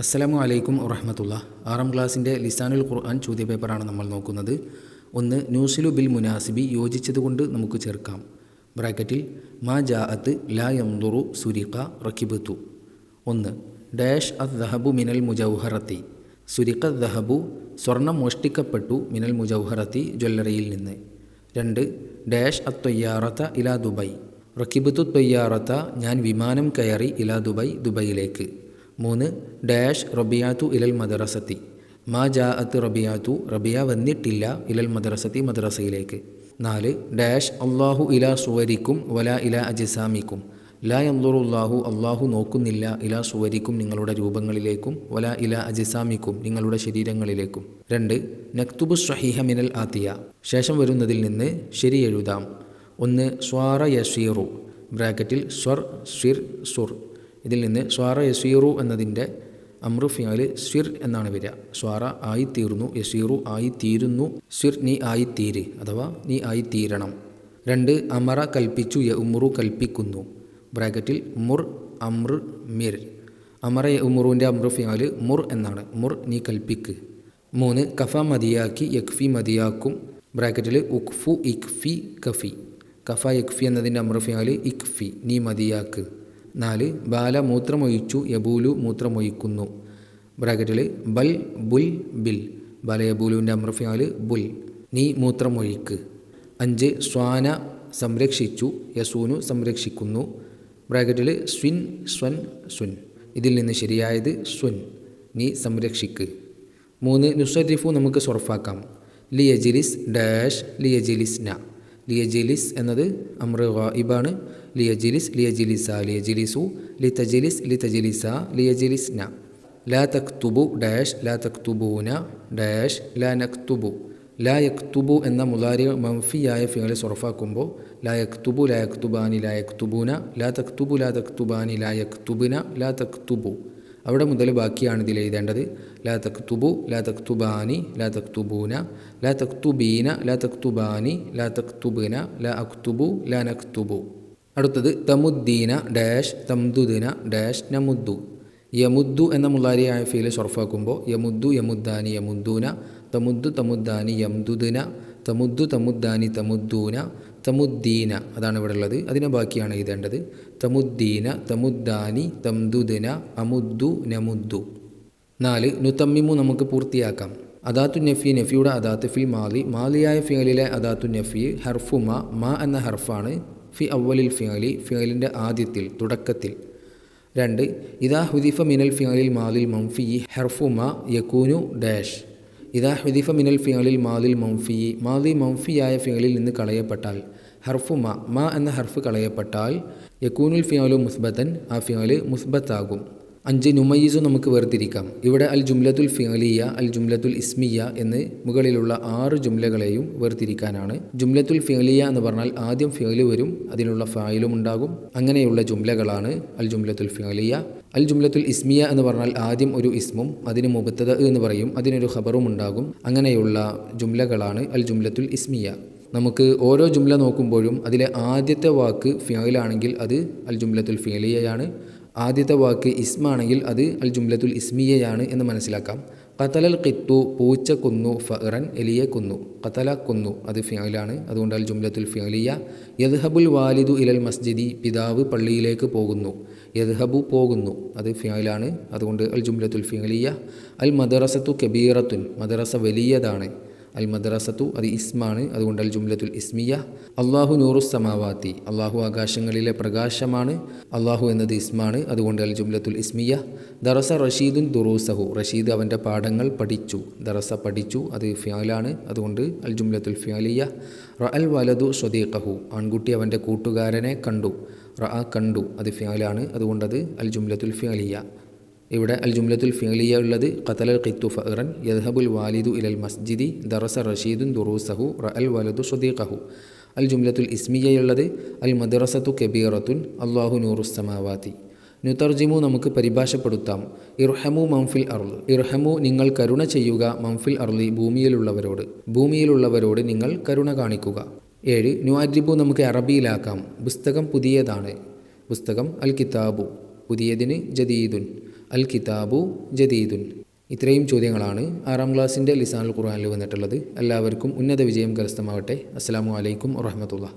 അസ്സലാമു അലൈക്കും വറഹമത്തുള്ള. ആറാം ക്ലാസ്സിന്റെ ലിസാനുൽ ഖുർആൻ ചോദ്യപേപ്പറാണ് നമ്മൾ നോക്കുന്നത്. ഒന്ന് ന്യൂസിലു ബിൽ മുനാസിബി യോജിച്ചതുകൊണ്ട് നമുക്ക് ചേർക്കാം. ബ്രാക്കറ്റിൽ മാ ജാഅത്ത് ലാ യംദുറു സുരിഖ റക്കിബത്തു ഒന്ന് ഡാഷ് അദ് ദഹബു മിനൽ മുജൗഹറത്തി. സുരിഖ ദഹബു സ്വർണം മോഷ്ടിക്കപ്പെട്ടു മിനൽ മുജൗഹറത്തി ജ്വല്ലറിയിൽ നിന്ന്. രണ്ട് ഡാഷ് അത്ത് തൊയ്യാറത്ത ഇലാ ദുബൈ. റക്കിബത്തു തൊയ്യാറത്ത ഞാൻ വിമാനം കയറി ഇലാ ദുബൈ ദുബൈയിലേക്ക്. മൂന്ന് ഡാഷ് റബിയാത്തു ഇലൽ മദ്രസത്തി. മാ ജാ അത്ത് റബിയാത്തു റബിയ വന്നിട്ടില്ല ഇലൽ മദ്രസത്തി മദ്രസയിലേക്ക്. നാല് ഡാഷ് അള്ളാഹു ഇല സുവരിക്കും വല ഇല അജിസാമിക്കും. ലാ അള്ളാഹു അള്ളാഹു നോക്കുന്നില്ല ഇല സുവരിക്കും നിങ്ങളുടെ രൂപങ്ങളിലേക്കും വല ഇല അജിസാമിക്കും നിങ്ങളുടെ ശരീരങ്ങളിലേക്കും. രണ്ട് നക്തുബു സ്വഹീഹ മിനൽ ആത്തിയ ശേഷം വരുന്നതിൽ നിന്ന് ശരി എഴുതാം. ഒന്ന് സ്വാറ യഷീറു ബ്രാക്കറ്റിൽ സ്വർ ഷിർ സുർ. ഇതിൽ നിന്ന് സ്വാറ യസീറു എന്നതിന്റെ അമ്രു ഫിയാൽ സ്വിർ എന്നാണ് വരിക. സ്വാറ ആയിത്തീർന്നു യസീറു ആയിത്തീരുന്നു സ്വിർ നീ ആയിത്തീര് അഥവാ നീ ആയിത്തീരണം. രണ്ട് അമറ കൽപ്പിച്ചു യ ഉമ്രു കൽപ്പിക്കുന്നു. ബ്രാക്കറ്റിൽ മുർ അമ്ര മിർ. അമറ യ ഉമ്രുവിന്റെ അമ്രു ഫിയാൽ മുർ എന്നാണ് മുർ നീ കൽപ്പിക്ക്. മൂന്ന് കഫ മതിയാക്കി യക്ഫി മതിയാക്കും. ബ്രാക്കറ്റിൽ ഉഖ്ഫു ഇഖ്ഫി കഫി. കഫ യക്ഫി എന്നതിന്റെ അമ്രു ഇക്ഫി നീ മതിയാക്ക്. നാല് ബാല മൂത്രമൊഴിച്ചു യബൂലു മൂത്രമൊഴിക്കുന്നു. ബ്രാക്കറ്റിൽ ബൽ ബുൽ ബിൽ. ബാല യബൂലുവിന്റെ അമ്രഫിയാൽ ബുൽ. നീ മൂത്രമൊഴിക്ക്. അഞ്ച് സ്വാന സംരക്ഷിച്ചു യസൂനു സംരക്ഷിക്കുന്നു. ബ്രാക്കറ്റിൽ സ്വിൻ സ്വൻ സ്വൻ ഇതിൽ നിന്ന് ശരിയായത് സ്വൻ. നീ സംരക്ഷിക്ക്. മൂന്ന് നുസരിഫു നമുക്ക് സൊറഫാക്കാം. ലിയജിലിസ് ഡാഷ് ലിയജിലിസ്ന ലിയജിലിസ് എന്നത് അമ്ര ഗായിബാണ്. ലിയജിലിസ് ലിയജിലിസ ലിയജിലിസു ലിതജിലിസ് ലിതജിലിസ ലിയജിലിസ്ന. ലാ തക്തുബു ഡാഷ് ലാ തക്തുബൂന ഡാഷ് ലാ നക്തുബു. ലാ യക്തുബു എന്ന മുലാരി മംഫിയായ ഫികളെ സൊറഫാക്കുമ്പോൾ ലാ യക്തുബു ലാ യക്തുബാനി ലാ യക്തുബൂന ലാ തക്തുബു ലാ തക്തുബാനി ലാ യക്തുബിന ലാ തക്തുബു. അവിടെ മുതൽ ബാക്കിയാണ് ഇതിൽ എഴുതേണ്ടത്. ലാ തക്തുബു ലാ തക്തുബാനി ലാ തക്തുബൂന ലാ തക്തുബീന ലാ തക്തുബാനി ലാ തക്തുബിന ലാ അക്തുബു ലാ നക്തുബു. അടുത്തത് തമുദ്ദീന ഡാഷ് തംദുദിന ഡാഷ് നമുദ്ദു. യമുദ്ദു എന്ന മുള്ളാരിയായ ഫീൽ ഷൊർഫാക്കുമ്പോൾ യമുദ്ദു യമുദ്ദാനി യമുദ്ദൂന തമുദ്ദു തമുദ്ദാനി യംദുദിന തമുദ്ദു തമുദ്ദാനി തമുദ്ദൂന തമുദ്ദീന അതാണ് ഇവിടെ ഉള്ളത്. അതിനെ ബാക്കിയാണ് എഴുതേണ്ടത്. തമുദ്ദീന തമുദ്ദാനി തംദുദിന അമുദ്ദു നമുദ്ദു. നാല് നുതമ്മിമു നമുക്ക് പൂർത്തിയാക്കാം. അദാത്തു നഫി നഫിയുടെ അദാത്ത് ഫിൽ മാലി. മാലിയായ ഫിയലിലെ അദാത്തു നഫി ഹർഫു മാ മ എന്ന ഹർഫാണ്. ഫി അവലിൽ ഫിയാലി ഫിയാലിന്റെ ആദ്യത്തിൽ തുടക്കത്തിൽ. രണ്ട് ഇതാ ഹുദിഫ മിനൽ ഫിയാലിൽ മാലിൽ മംഫി ഹെർഫു മ യക്കൂനു ഡാഷ്. ഇതാ ഹുദിഫ മിനൽ ഫിയാലിൽ മാലിൽ മംഫി മാലി മംഫിയായ ഫിയാലിൽ നിന്ന് കളയപ്പെട്ടാൽ. ഹർഫു മ മ എന്ന ഹർഫ് കളയപ്പെട്ടാൽ യക്കൂനുൽ ഫിയാലു മുസ്ബത്തൻ ആ ഫിയാൽ മുസ്ബത്താകും. അഞ്ച് നുമയ്യിസു നമുക്ക് വേർതിരിക്കാം. ഇവിടെ അൽ ജുംലത്തുൽ ഫിയലിയ അൽ ജുംലത്തുൽ ഇസ്മിയ എന്ന് മുകളിലുള്ള ആറ് ജുംലകളെയും വേർതിരിക്കാനാണ്. ജുംലത്തുൽ ഫിയലിയ എന്ന് പറഞ്ഞാൽ ആദ്യം ഫിയൽ വരും അതിനുള്ള ഫായിലും ഉണ്ടാകും. അങ്ങനെയുള്ള ജുംലകളാണ് അൽ ജുംലത്തുൽ ഫിയലിയ അൽ ജുംലത്തുൽ ഇസ്മിയ എന്ന് പറഞ്ഞാൽ ആദ്യം ഒരു ഇസ്മും അതിന് മുബത്തത എന്ന് പറയും അതിനൊരു ഖബറും ഉണ്ടാകും. അങ്ങനെയുള്ള ജുംലകളാണ് അൽ ജുംലത്തുൽ ഇസ്മിയ. നമുക്ക് ഓരോ ജുംല നോക്കുമ്പോഴും അതിലെ ആദ്യത്തെ വാക്ക് ഫിയലാണെങ്കിൽ അത് അൽ ജുംലത്തുൽ ഫിയലിയയാണ് ആദ്യത്തെ വാക്ക് ഇസ്മാണെങ്കിൽ അത് അൽ ജുംലത്തുൽ ഇസ്മിയയാണ് എന്ന് മനസ്സിലാക്കാം. കത്തലൽ കിത്തു പൂച്ച കൊന്നു ഫറൻ എലിയെ കൊന്നു. കത്തല കൊന്നു അത് ഫിയലാണ് അതുകൊണ്ട് അൽ ജുംലത്തുൽ ഫിയലിയ യദ്ഹബുൽ വാലിദു ഇലൽ മസ്ജിദി പിതാവ് പള്ളിയിലേക്ക് പോകുന്നു. യദ്ഹബു പോകുന്നു അത് ഫിയലാണ് അതുകൊണ്ട് അൽ ജുംലത്തുൽ ഫിയലിയ അൽ മദറസത്തു കബീറത്തുൻ മദറസ വലിയതാണ്. അൽ മദ്രസത്തു അത് ഇസ്മാണ് അതുകൊണ്ട് അൽ ജുംലത്തുൽ ഇസ്മിയ. അള്ളാഹു നൂറുസ് സമാവാത്തി അള്ളാഹു ആകാശങ്ങളിലെ പ്രകാശമാണ് അള്ളാഹു എന്നത് ഇസ്മാണ് അതുകൊണ്ട് അൽ ജുംലത്തുൽ ഇസ്മിയ. ദറസ റഷീദുൻ ദുറൂസഹു റഷീദ് അവന്റെ പാഠങ്ങൾ പഠിച്ചു ദറസ പഠിച്ചു അത് ഫ്യാലാണ് അതുകൊണ്ട് അൽ ജുംലത്തുൽ ഫ്യാലിയ. റ അൽ വലതു സ്വദീഖഹു ആൺകുട്ടി അവന്റെ കൂട്ടുകാരനെ കണ്ടു റ കണ്ടു അത് ഫ്യാലാണ് അതുകൊണ്ട് അത് അൽ ജുംലത്തുൽ ഫിയാലിയ. ഇവിടെ അൽ ജുംലത്തുൽ ഫിലിയ ഉള്ളത് ഖത്തലൽ ഖിത്തു ഫറൻ യദ്ഹബുൽ വാലിദു ഇലൽ മസ്ജിദി ദറസ റഷീദുൻ ദുറൂസഹു റ അൽ വലദു ഷുദീഖഹു അൽ ജുംലത്തുൽ ഇസ്മിയയുള്ളത് അൽ മദ്റസത്തു കബീറത്തുൻ അള്ളാഹു നൂറുസ്സമാവാത്തി നുതർജിമു നമുക്ക് പരിഭാഷപ്പെടുത്താം ഇർഹമു മംഫിൽ അർൾ ഇർഹമു നിങ്ങൾ കരുണ ചെയ്യുക മംഫിൽ അർളി ഭൂമിയിലുള്ളവരോട് ഭൂമിയിലുള്ളവരോട് നിങ്ങൾ കരുണ കാണിക്കുക. ഏഴ് നുആജിബു നമുക്ക് അറബിയിലാക്കാം പുസ്തകം പുതിയതാണ് പുസ്തകം അൽ കിതാബു പുതിയതിന് ജദീദുൻ. അൽ കിതാബു ജദീദുൻ. ഇത്രയും ചോദ്യങ്ങളാണ് ആറാം ക്ലാസ്സിന്റെ ലിസാനുൽ ഖുർആാനിൽ വന്നിട്ടുള്ളത്. എല്ലാവർക്കും ഉന്നത വിജയം കരസ്ഥമാവട്ടെ. അസ്സാം വലൈക്കും വറഹമത്തുള്ള